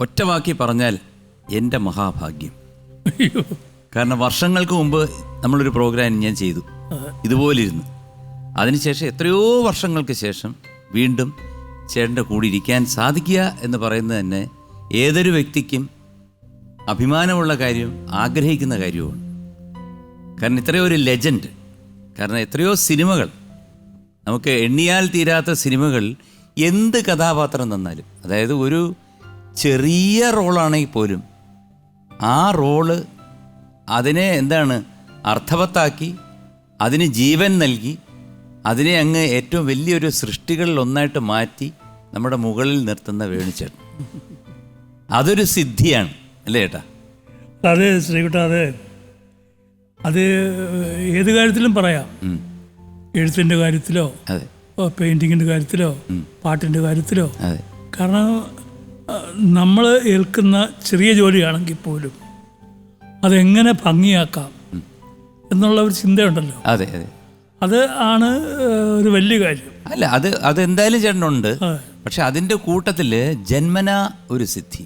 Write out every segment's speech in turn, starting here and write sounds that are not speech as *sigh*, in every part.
ഒറ്റ വാക്കി പറഞ്ഞാൽ എന്റെ മഹാഭാഗ്യം. കാരണം വർഷങ്ങൾക്ക് മുമ്പ് നമ്മളൊരു പ്രോഗ്രാം ഞാൻ ചെയ്തു. ഇതുപോലെ ഇതുപോലിരുന്നു അതിനുശേഷം എത്രയോ വർഷങ്ങൾക്ക് ശേഷം വീണ്ടും ചേട്ടന്റെ കൂടി ഇരിക്കാൻ സാധിക്കുക എന്ന് പറയുന്നത് തന്നെ ഏതൊരു വ്യക്തിക്കും അഭിമാനമുള്ള കാര്യം ആഗ്രഹിക്കുന്ന കാര്യവുമാണ്. കാരണം ഇത്രയോ ഒരു ലെജൻഡ് കാരണം എത്രയോ സിനിമകൾ നമുക്ക് എണ്ണിയാൽ തീരാത്ത സിനിമകൾ എന്ത് കഥാപാത്രം തന്നാലും അതായത് ഒരു ചെറിയ റോളാണെങ്കിൽ പോലും ആ റോൾ അതിനെ എന്താണ് അർത്ഥവത്താക്കി അതിന് ജീവൻ നൽകി അതിനെ അങ്ങ് ഏറ്റവും വലിയൊരു സൃഷ്ടികളിൽ ഒന്നായിട്ട് മാറ്റി നമ്മുടെ മുകളിൽ നിർത്തുന്ന വേണിച്ചേട്ടൻ അതൊരു സിദ്ധിയാണ് അല്ലേ ഏട്ടാ? അതെ ശ്രീകുട്ട അതെ. അത് ഏത് കാര്യത്തിലും പറയാം. എഴുത്തിന്റെ കാര്യത്തിലോ അതെ. പെയിന്റിങ്ങിന്റെ കാര്യത്തിലോ പാട്ടിന്റെ കാര്യത്തിലോ. അതെ. കാരണം നമ്മൾ ഏൽക്കുന്ന ചെറിയ ജോലിയാണെങ്കിൽ പോലും അതെങ്ങനെ ഭംഗിയാക്കാം എന്നുള്ള ഒരു ചിന്തയുണ്ടല്ലോ. അതെ അതെ. അത് ആണ് ഒരു വലിയ കാര്യം. അല്ല അത് അത് എന്തായാലും ചേട്ടനുണ്ട്. പക്ഷെ അതിന്റെ കൂട്ടത്തിൽ ജന്മന ഒരു സിദ്ധി.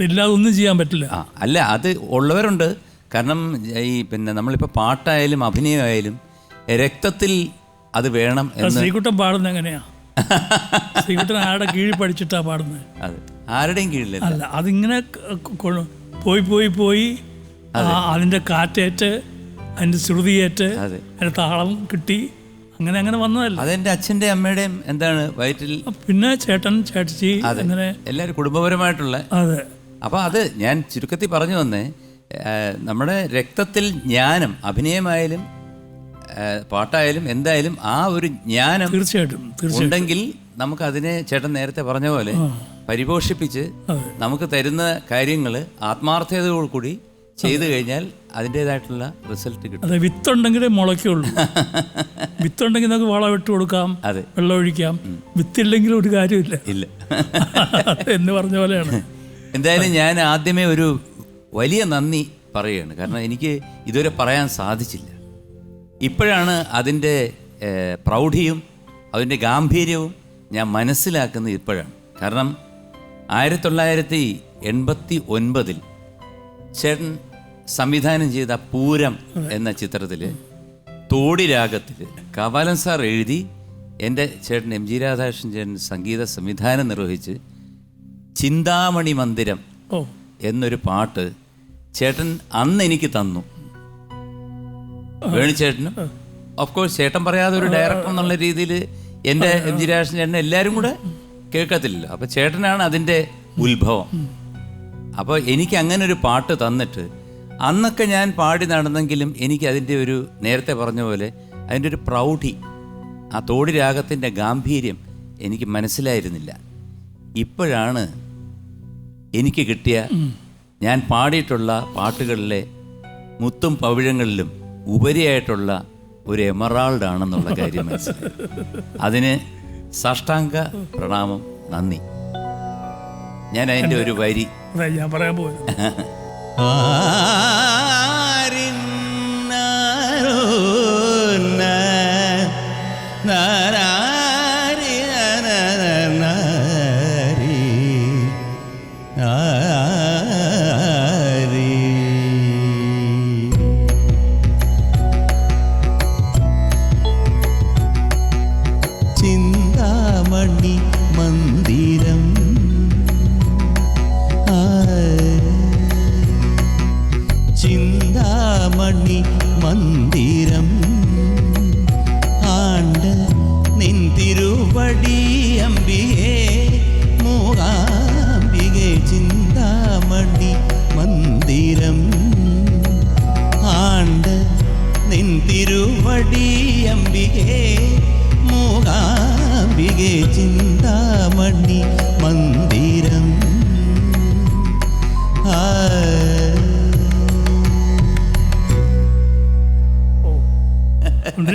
ഇല്ലാതെ ഒന്നും ചെയ്യാൻ പറ്റില്ല. ആ അല്ല അത് ഉള്ളവരുണ്ട്. കാരണം ഈ പിന്നെ നമ്മളിപ്പോൾ പാട്ടായാലും അഭിനയമായാലും രക്തത്തിൽ അത് വേണം ശ്രീകുട്ടൻ പാടുന്നത് എങ്ങനെയാ? ശ്രീകുട്ടൻ ആരുടെ കീഴിൽ പഠിച്ചിട്ടാ പാടുന്നത്? അതെ. ആരുടെയും കീഴിലല്ല. അല്ല അതിങ്ങനെ പോയി പോയി പോയി അതിന്റെ കാറ്റേറ്റ് അതിന്റെ ശ്രുതിയേറ്റ് അതെ. അതിന്റെ താളം കിട്ടി അങ്ങനെ അങ്ങനെ വന്നതല്ല. അതെന്റെ അച്ഛന്റെ അമ്മയുടെയും എന്താണ് വയറ്റിൽ? പിന്നെ ചേട്ടൻ ചേട്ടച്ചി അങ്ങനെ. എല്ലാവരും കുടുംബപരമായിട്ടുള്ള. അതെ. അപ്പോൾ അത് ഞാൻ ചുരുക്കത്തിൽ പറഞ്ഞു വന്നേ നമ്മുടെ രക്തത്തിൽ ജ്ഞാനം അഭിനയമായാലും പാട്ടായാലും എന്തായാലും ആ ഒരു ജ്ഞാനം തീർച്ചയായിട്ടും ഉണ്ടെങ്കിൽ നമുക്ക് അതിനെ ചേട്ടൻ നേരത്തെ പറഞ്ഞ പോലെ പരിപോഷിപ്പിച്ച് നമുക്ക് തരുന്ന കാര്യങ്ങൾ ആത്മാർത്ഥതയോട് കൂടി ചെയ്തു കഴിഞ്ഞാൽ അതിന്റെതായിട്ടുള്ള റിസൾട്ട് കിട്ടും. അതെ വിത്തുണ്ടെങ്കിലേ മുളയ്ക്കുള്ളൂ *laughs* വിത്തുണ്ടെങ്കിൽ നമുക്ക് വളം ഇട്ട് കൊടുക്കാം അതെ. വെള്ളം ഒഴിക്കാം. വിത്തില്ലെങ്കിൽ ഒരു കാര്യമില്ല. ഇല്ല. *laughs* എന്ന് പറഞ്ഞ പോലെയാണ്. *laughs* എന്തായാലും ഞാൻ ആദ്യമേ ഒരു വലിയ നന്ദി പറയുകയാണ്. കാരണം എനിക്ക് ഇതുവരെ പറയാൻ സാധിച്ചില്ല. ഇപ്പോഴാണ് അതിന്റെ പ്രൗഢിയും അതിന്റെ ഗാംഭീര്യവും ഞാൻ മനസ്സിലാക്കുന്നത് ഇപ്പോഴാണ്. കാരണം ആയിരത്തി തൊള്ളായിരത്തി എൺപത്തി ഒൻപതിൽ ചേട്ടൻ സംവിധാനം ചെയ്ത പൂരം എന്ന ചിത്രത്തിൽ തോടി രാഗത്തിൽ കവാലൻ സാർ എഴുതി എന്റെ ചേട്ടൻ എം ജി രാധാകൃഷ്ണൻ ചേട്ടൻ സംഗീത സംവിധാനം നിർവഹിച്ച് ചിന്താമണി മന്ദിരം എന്നൊരു പാട്ട് ചേട്ടൻ അന്ന് എനിക്ക് തന്നു. വേണിച്ചേട്ടനും ഓഫ് കോഴ്സ് ചേട്ടൻ പറയാതെ ഒരു ഡയറക്ടർ എന്നുള്ള രീതിയിൽ എന്റെ എം ജി രാജൻ ചേട്ടൻ എല്ലാവരും കൂടെ കേൾക്കത്തില്ലല്ലോ. അപ്പോൾ ചേട്ടനാണ് അതിന്റെ ഉത്ഭവം. അപ്പോൾ എനിക്ക് അങ്ങനെ ഒരു പാട്ട് തന്നിട്ട് അന്നൊക്കെ ഞാൻ പാടി നടന്നെങ്കിലും എനിക്ക് അതിന്റെ ഒരു നേരത്തെ പറഞ്ഞ പോലെ അതിന്റെ ഒരു പ്രൗഢി ആ തോടി രാഗത്തിന്റെ ഗാംഭീര്യം എനിക്ക് മനസ്സിലായിരുന്നില്ല. ഇപ്പോഴാണ് എനിക്ക് കിട്ടിയ ഞാൻ പാടിയിട്ടുള്ള പാട്ടുകളിലെ മുത്തും പവിഴങ്ങളിലും ഉപരിയായിട്ടുള്ള ഒരു എമറാൾഡ് ആണെന്നുള്ള കാര്യം മനസ്സിലായി. അതിന് സാഷ്ടാംഗ പ്രണാമം നന്ദി. ഞാൻ അതിന്റെ ഒരു വരി. ഞാൻ പറയാൻ പോയത് *laughs*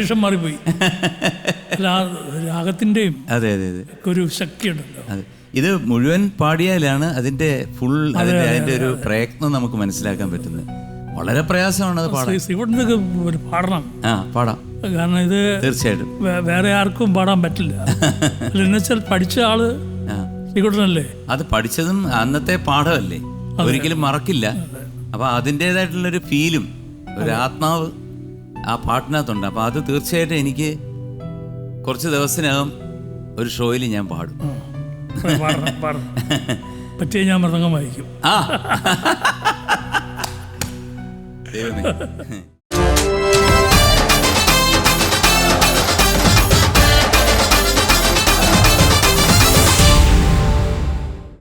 അന്തരീക്ഷം മാറിപ്പോയി. രാഗത്തിന്റെയും രാഗത്തിന്റെയും അതെ അതെ അതെ. ഒക്കെ ഒരു ശക്തിയുണ്ടല്ലോ. അതെ. ഇത് മുഴുവൻ പാടിയാലാണ് അതിന്റെ ഫുൾ അതിന്റെ അതിന്റെ ഒരു പ്രയത്നം നമുക്ക് മനസ്സിലാക്കാൻ പറ്റുന്നത്. വളരെ പ്രയാസമാണ് അത് പാടാൻ. ഒരു പാടണം. ആ പാടാം. കാരണം ഇത് തീർച്ചയായിട്ടും. വേറെ ആർക്കും പാടാൻ പറ്റില്ല. *laughs* എന്നുവെച്ചാൽ പഠിച്ച ആൾ ശ്രീകുട്ടനല്ലേ? അത് പഠിച്ചതും അന്നത്തെ പാഠമല്ലേ? ഒരിക്കലും മറക്കില്ല. അപ്പൊ അതിന്റെതായിട്ടുള്ളൊരു ഫീലും ഒരു ആത്മാവ് ആ പാട്ടിനകത്തുണ്ട്. അപ്പൊ അത് തീർച്ചയായിട്ടും എനിക്ക് കുറച്ച് ദിവസത്തിനകം ഒരു ഷോയിൽ ഞാൻ പാടും. പറ്റിയ ഞാൻ മൃതംഗം വായിക്കും. ആ. *laughs* ദൈവമേ.